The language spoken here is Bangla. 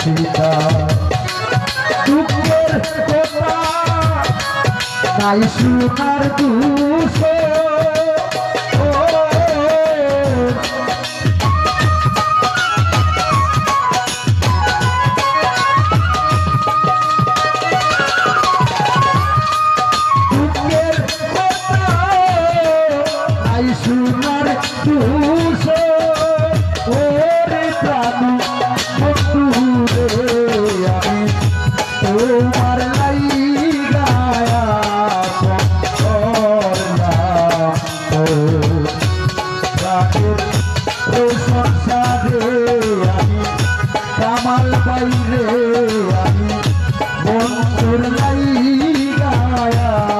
জ্বালায়া দুঃখের কথা নাই শোনার দুষ দুষ কামাল বাইরে আমি বন্ধুর লাইগায়া করলাম